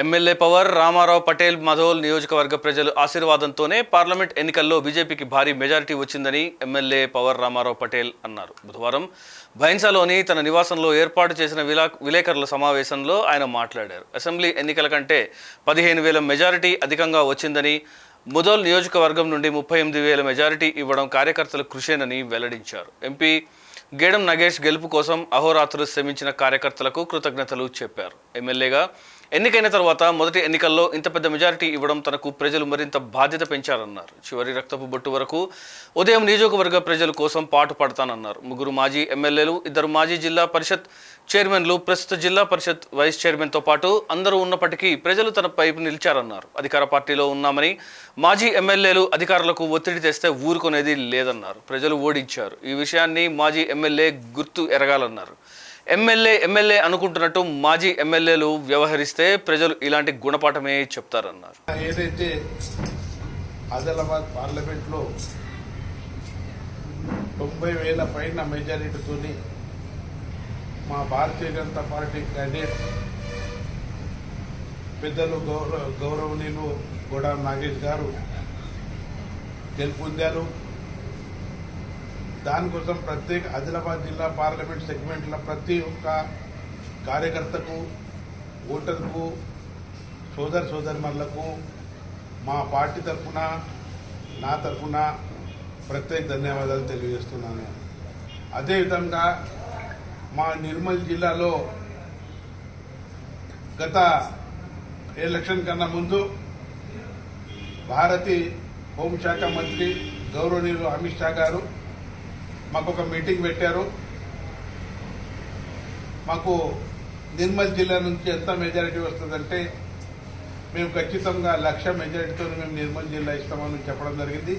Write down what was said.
MLA Pawar Ramarao Patel Mudhol నియోజకవర్గ ప్రజలు ఆశీర్వాదంతోనే parliament ఎన్నికల్లో బీజేపీకి భారీ మెజారిటీ వచ్చిందని ఎమ్మెల్యే పవర్ రామారావు పటేల్ అన్నారు. బుధవారం భైన్సాలోని తన నివాసంలో ఏర్పాటు చేసిన విలా విలేకరుల సమావేశంలో ఆయన మాట్లాడారు. అసెంబ్లీ ఎన్నికల కంటే పదిహేను వేల మెజారిటీ అధికంగా వచ్చిందని ముదోల్ నియోజకవర్గం నుండి ముప్పై ఎనిమిది వేల మెజారిటీ ఇవ్వడం కార్యకర్తల కృషేనని వెల్లడించారు. ఎంపీ గేడం నగేష్ గెలుపు కోసం అహోరాత్రులు శ్రమించిన కార్యకర్తలకు కృతజ్ఞతలు చెప్పారు. ఎమ్మెల్యేగా ఎన్నికైన తర్వాత మొదటి ఎన్నికల్లో ఇంత పెద్ద మెజారిటీ ఇవ్వడం తనకు ప్రజలు మరింత బాధ్యత పెంచారన్నారు. చివరి రక్తపు బొట్టు వరకు ఉదయం నియోజకవర్గ ప్రజల కోసం పాటు పడతానన్నారు. ముగ్గురు మాజీ ఎమ్మెల్యేలు ఇద్దరు మాజీ జిల్లా పరిషత్ చైర్మన్లు ప్రస్తుత జిల్లా పరిషత్ వైస్ చైర్మన్తో పాటు అందరూ ఉన్నప్పటికీ ప్రజలు తన పైపు నిలిచారన్నారు. అధికార పార్టీలో ఉన్నామని మాజీ ఎమ్మెల్యేలు అధికారులకు ఒత్తిడి తెస్తే ఊరుకునేది లేదన్నారు. ప్రజలు ఓడించారు. ఈ విషయాన్ని మాజీ ఎమ్మెల్యే గుర్తు ఎరగాలన్నారు. ఎమ్మెల్యే ఎమ్మెల్యే అనుకుంటున్నట్టు మాజీ ఎమ్మెల్యేలు వ్యవహరిస్తే ప్రజలు ఇలాంటి గుణపాఠమే చెప్తారన్నారు. ఏదైతే ఆదిలాబాద్ పార్లమెంట్లో తొంభై వేల పైన మెజారిటీతోని మా భారతీయ జనతా పార్టీ క్యాండిడేట్ పెద్దలు గౌరవ గౌరవనీయులు గోడా నాగేష్ గారు గెలుపొందారు. దానికోసం ప్రత్యేక ఆదిలాబాద్ జిల్లా పార్లమెంట్ సెగ్మెంట్లో ప్రతి ఒక్క కార్యకర్తకు ఓటర్కు సోదర సోదరిమణులకు మా పార్టీ తరఫున నా తరఫున ప్రత్యేక ధన్యవాదాలు తెలియజేస్తున్నాను. అదేవిధంగా మా నిర్మల్ జిల్లాలో గత ఎలక్షన్ కన్నా ముందు భారతీ హోంశాఖ మంత్రి గౌరవనీయులు అమిత్ షా గారు మాకు ఒక మీటింగ్ పెట్టారు. మాకు నిర్మల్ జిల్లా నుంచి ఎంత మెజారిటీ వస్తుందంటే మేము ఖచ్చితంగా లక్ష మెజారిటీతో మేము నిర్మల్ జిల్లా ఇస్తామని చెప్పడం జరిగింది.